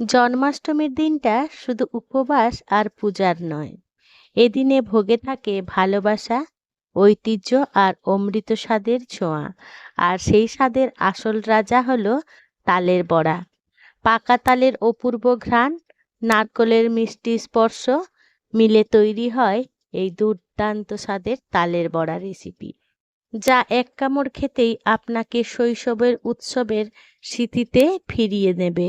জন্মাষ্টমীর দিনটা শুধু উপবাস আর পূজার নয়। এদিনে ভোগে থাকে ভালোবাসা, ঐতিহ্য আর অমৃত স্বাদের ছোঁয়া। আর সেই স্বাদের আসল রাজা হলো তালের বড়া। পাকা তালের অপূর্ব ঘ্রাণ, নারকলের মিষ্টি স্পর্শ মিলে তৈরি হয় এই দুর্দান্ত স্বাদের তালের বড়া রেসিপি, যা এক কামড় খেতেই আপনাকে শৈশবের উৎসবের স্মৃতিতে ফিরিয়ে নেবে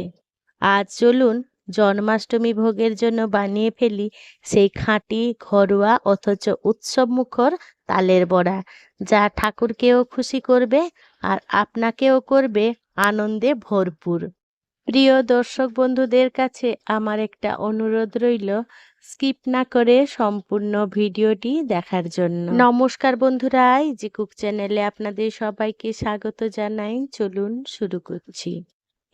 আজ চলুন জন্মাষ্টমী ভোগের জন্য বানিয়ে ফেলি সেই খাঁটি, ঘরোয়া অথচ উৎসবমুখর তালের বড়া, যা ঠাকুরকেও খুশি করবে আর আপনাকেও করবে আনন্দে ভরপুর। প্রিয় দর্শক বন্ধুদের কাছে আমার একটা অনুরোধ রইল, স্কিপ না করে সম্পূর্ণ ভিডিওটি দেখার জন্য। নমস্কার বন্ধুরা জি কুক চ্যানেলে আপনাদের সবাইকে স্বাগত জানাই, চলুন শুরু করছি।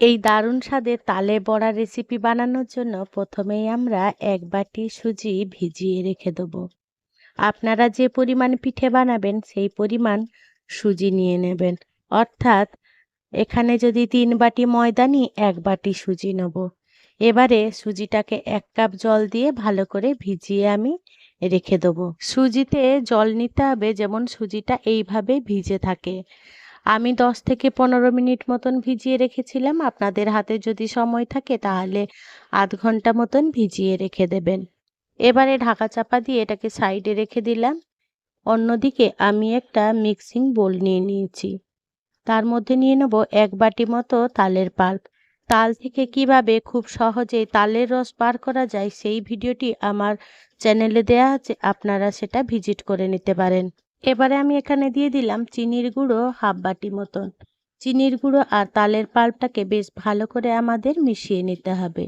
এই দারুণ স্বাদের তালে বড়া রেসিপি বানানোর জন্য প্রথমেই আমরা এক বাটি সুজি ভিজিয়ে রেখে দেব। আপনারা যে পরিমাণ পিঠে বানাবেন সেই পরিমাণ সুজি নিয়ে নেবেন। অর্থাৎ এখানে যদি তিন বাটি ময়দা নিই এক বাটি সুজি নেব। এবারে সুজিটাকে এক কাপ জল দিয়ে ভালো করে ভিজিয়ে আমি রেখে দেবো। সুজিতে জল নিতে হবে, যেমন সুজিটা এইভাবে ভিজে থাকে। আমি দশ থেকে পনেরো মিনিট মতন ভিজিয়ে রেখেছিলাম। আপনাদের হাতে যদি সময় থাকে তাহলে আধ ঘণ্টা মতন ভিজিয়ে রেখে দেবেন। এবারে ঢাকা চাপা দিয়ে এটাকে সাইডে রেখে দিলাম। অন্যদিকে আমি একটা মিক্সিং বোল নিয়ে নিয়েছি। তার মধ্যে নিয়ে নেব এক বাটি মতো তালের পাল্প। তাল থেকে কীভাবে খুব সহজেই তালের রস বার করা যায় সেই ভিডিওটি আমার চ্যানেলে দেয়া আছে। আপনারা সেটা ভিজিট করে নিতে পারেন। এবারে আমি এখানে দিয়ে দিলাম চিনির গুঁড়ো হাফ বাটি মতন। চিনির গুঁড়ো আর তালের পাল্পটাকে বেশ ভালো করে আমাদের মিশিয়ে নিতে হবে।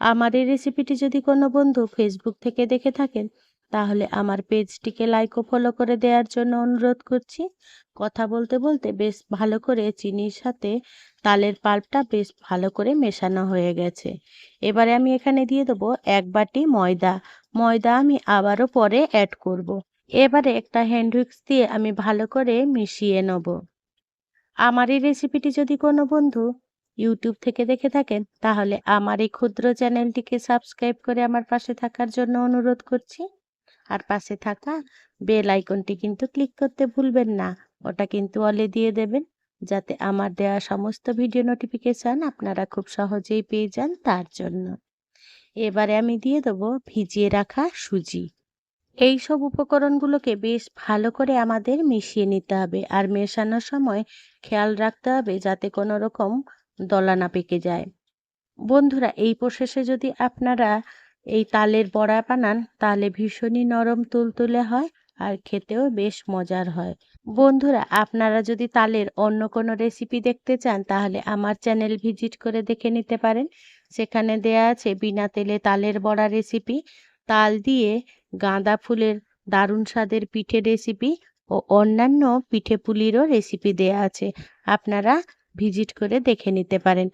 আমার এই রেসিপিটি যদি কোনো বন্ধু ফেসবুক থেকে দেখে থাকেন, তাহলে আমার পেজটিকে লাইক ও ফলো করে দেওয়ার জন্য অনুরোধ করছি। কথা বলতে বলতে বেশ ভালো করে চিনির সাথে তালের পাল্পটা বেশ ভালো করে মেশানো হয়ে গেছে। এবারে আমি এখানে দিয়ে দেবো এক বাটি ময়দা। ময়দা আমি আবারও পরে অ্যাড করব। এবারে একটা হ্যান্ড উইক্স দিয়ে আমি ভালো করে মিশিয়ে নেব। আমার এই রেসিপিটি যদি কোনো বন্ধু ইউটিউব থেকে দেখে থাকেন, তাহলে আমার এই ক্ষুদ্র চ্যানেলটিকে সাবস্ক্রাইব করে আমার পাশে থাকার জন্য অনুরোধ করছি। আর পাশে থাকা বেল আইকনটি কিন্তু ক্লিক করতে ভুলবেন না, ওটা কিন্তু অলে দিয়ে দেবেন, যাতে আমার দেওয়া সমস্ত ভিডিও নোটিফিকেশান আপনারা খুব সহজেই পেয়ে যান তার জন্য। এবারে আমি দিয়ে দেবো ভিজিয়ে রাখা সুজি। এই সব উপকরণগুলোকে বেশ ভালো করে আমাদের মিশিয়ে নিতে হবে আর মেশানোর সময় খেয়াল রাখতে হবে যাতে কোনো রকম দলা না পেকে যায়। বন্ধুরা, এই প্রসেসে যদি আপনারা এই তালের বড়া বানান তাহলে ভীষণই নরম তুলতুলে হয় আর খেতেও বেশ মজার হয়। বন্ধুরা, আপনারা যদি তালের অন্য কোনো রেসিপি দেখতে চান, তাহলে আমার চ্যানেল ভিজিট করে দেখে নিতে পারেন। সেখানে দেয়া আছে বিনা তেলে তালের বড়া রেসিপি। তাল দিয়ে গাঁদা ফুলের দারুণ স্বাদের পিঠে রেসিপি ও অন্যান্য পিঠে পুলিরও রেসিপি দেয়া আছে। আপনারা ভিজিট করে দেখে নিতে পারেন।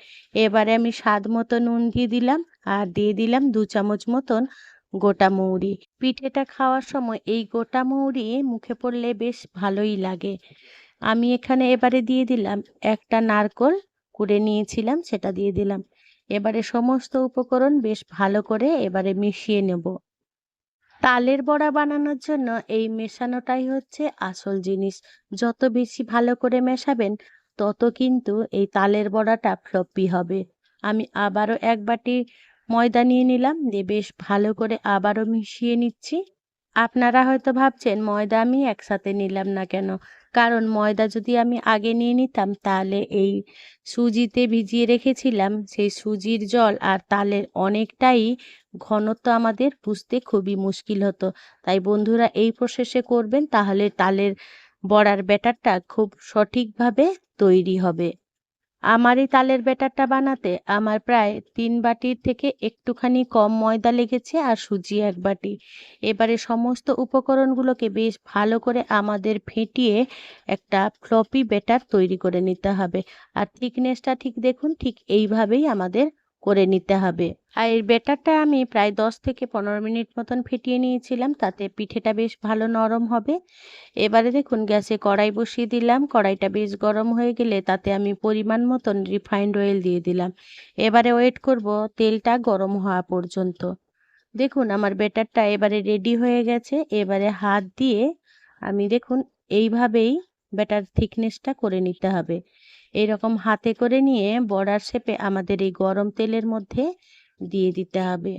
এবারে আমি স্বাদ মতো নুন দিয়ে দিলাম আর দিয়ে দিলাম দু চামচ মতন গোটা মৌরি। পিঠেটা খাওয়ার সময় এই গোটা মৌরি মুখে পড়লে বেশ ভালোই লাগে। আমি এখানে এবারে দিয়ে দিলাম একটা নারকল, কুড়ে নিয়েছিলাম, সেটা দিয়ে দিলাম। এবারে সমস্ত উপকরণ বেশ ভালো করে এবারে মিশিয়ে নেব। তালের বড়া বানানোর জন্য এই মেশানোটাই হচ্ছে আসল জিনিস। যত বেশি ভালো করে মেশাবেন, তত কিন্তু এই তালের বড়াটা ফ্লপি হবে। আমি আবারও এক বাটি ময়দা নিয়ে নিলাম, দিয়ে বেশ ভালো করে আবারও মিশিয়ে নিচ্ছি। আপনারা হয়তো ভাবছেন, ময়দা আমি একসাথে নিলাম না কেন? কারণ ময়দা যদি আমি আগে নিয়ে নিতাম, তাহলে এই সুজিতে ভিজিয়ে রেখেছিলাম, সেই সুজির জল আর তালের অনেকটাই ঘনত্ব আমাদের বুঝতে খুবই মুশকিল হতো। তাই বন্ধুরা, এই প্রসেসে করবেন, তাহলে তালের বড়ার ব্যাটারটা খুব সঠিকভাবে তৈরি হবে। আমার এই তালের ব্যাটারটা বানাতে আমার প্রায় তিন বাটির থেকে একটুখানি কম ময়দা লেগেছে আর সুজি এক বাটি। এবারে সমস্ত উপকরণগুলোকে বেশ ভালো করে আমাদের ফেটিয়ে একটা ফ্লপি ব্যাটার তৈরি করে নিতে হবে। আর থিকনেসটা ঠিক দেখুন, ঠিক এইভাবেই আমাদের করে নিতে হবে। আর এই ব্যাটারটা আমি প্রায় দশ থেকে পনেরো মিনিট মতন ফেটিয়ে নিয়েছিলাম, তাতে পিঠেটা বেশ ভালো নরম হবে। এবারে দেখুন, গ্যাসে কড়াই বসিয়ে দিলাম। কড়াইটা বেশ গরম হয়ে গেলে তাতে আমি পরিমাণ মতন রিফাইন্ড অয়েল দিয়ে দিলাম। এবারে ওয়েট করব তেলটা গরম হওয়া পর্যন্ত। দেখুন, আমার ব্যাটারটা এবারে রেডি হয়ে গেছে। এবারে হাত দিয়ে আমি দেখুন, এইভাবেই ব্যাটার থিকনেসটা করে নিতে হবে। এরকম হাতে করে নিয়ে বড়ার শেপে আমাদের এই গরম তেলের মধ্যে দিয়ে দিতে হবে।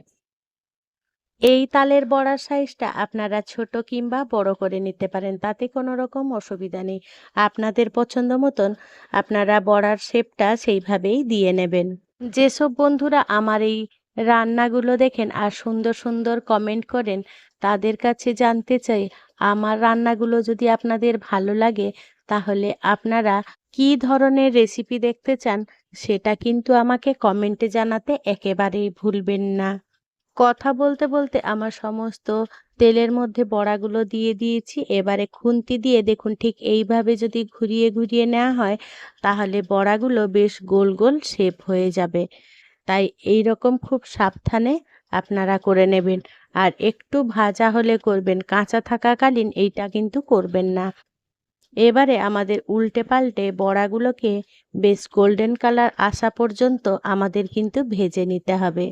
এই তালের বড়ার সাইজটা আপনারা ছোট কিংবা বড় করে নিতে পারেন, তাতে কোনো রকম অসুবিধা নেই। আপনাদের পছন্দ মতন আপনারা বড়ার শেপটা সেইভাবেই দিয়ে নেবেন। যেসব বন্ধুরা আমার এই রান্নাগুলো দেখেন আর সুন্দর সুন্দর কমেন্ট করেন, তাদের কাছে জানতে চাই, আমার রান্নাগুলো যদি আপনাদের ভালো লাগে, তাহলে আপনারা কী ধরনের রেসিপি দেখতে চান, সেটা কিন্তু আমাকে কমেন্টে জানাতে একেবারেই ভুলবেন না। কথা বলতে বলতে আমার সমস্ত তেলের মধ্যে বড়াগুলো দিয়ে দিয়েছি, এবারে খুন্তি দিয়ে দেখুন ঠিক এইভাবে যদি ঘুরিয়ে ঘুরিয়ে নেওয়া হয়, তাহলে বড়াগুলো বেশ গোল গোল শেপ হয়ে যাবে। তাই এই রকম খুব সাবধানে আপনারা করে নেবেন। আর একটু ভাজা হলে করবেন, কাঁচা থাকাকালীন এইটা কিন্তু করবেন না। এবারে আমাদের উল্টে পাল্টে বড়াগুলোকে বেশ গোল্ডেন কালার আসা পর্যন্ত আমাদের কিন্তু ভেজে নিতে হবে।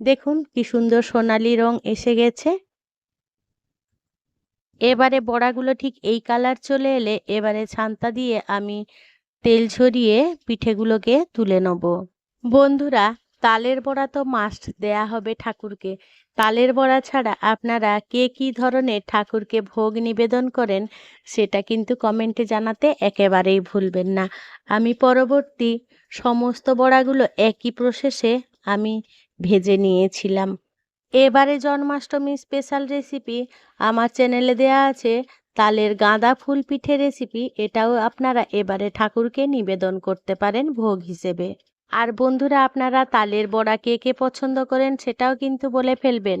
দেখুন কি সুন্দর সোনালি রং এসে গেছে। এবারে বড়াগুলো ঠিক এই কালার চলে এলে এবারে ছান্তা দিয়ে আমি তেল ঝরিয়ে পিঠেগুলোকে তুলে নেব। বন্ধুরা তালের বড়া তো মাস্ট দেয়া হবে ঠাকুরকে। তালের বড়া ছাড়া আপনারা কে কী ধরনের ঠাকুরকে ভোগ নিবেদন করেন, সেটা কিন্তু কমেন্টে জানাতে একেবারেই ভুলবেন না। আমি পরবর্তী সমস্ত বড়াগুলো একই প্রসেসে আমি ভেজে নিয়েছিলাম। এবারে জন্মাষ্টমী স্পেশাল রেসিপি আমার চ্যানেলে দেয়া আছে, তালের গাঁদা ফুল পিঠে রেসিপি এটাও আপনারা এবারে ঠাকুরকে নিবেদন করতে পারেন ভোগ হিসেবে। আর বন্ধুরা আপনারা তালের বড়া কে কে পছন্দ করেন সেটাও কিন্তু বলে ফেলবেন।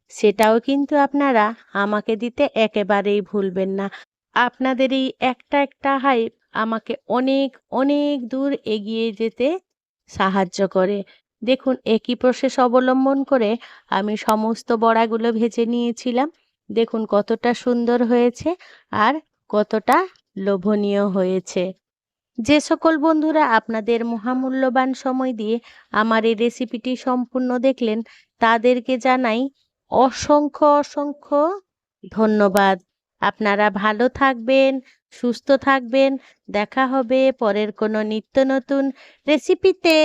সেটাও কিন্তু আপনারা আমাকে দিতে একেবারেই ভুলবেন না। আপনাদের এই একটা একটা হাইপ আমাকে অনেক অনেক দূর এগিয়ে যেতে সাহায্য করে। দেখুন, একই প্রসেস অবলম্বন করে আমি সমস্ত বড়াগুলো ভেজে নিয়েছিলাম। দেখুন, কতটা সুন্দর হয়েছে আর কতটা লোভনীয় হয়েছে। যে সকল বন্ধুরা আপনাদের মহামূল্যবান সময় দিয়ে আমার এই রেসিপিটি সম্পূর্ণ দেখলেন, তাদেরকে জানাই অসংখ্য অসংখ্য ধন্যবাদ। আপনারা ভালো থাকবেন, সুস্থ থাকবেন। দেখা হবে পরের কোনো নিত্য নতুন রেসিপিতে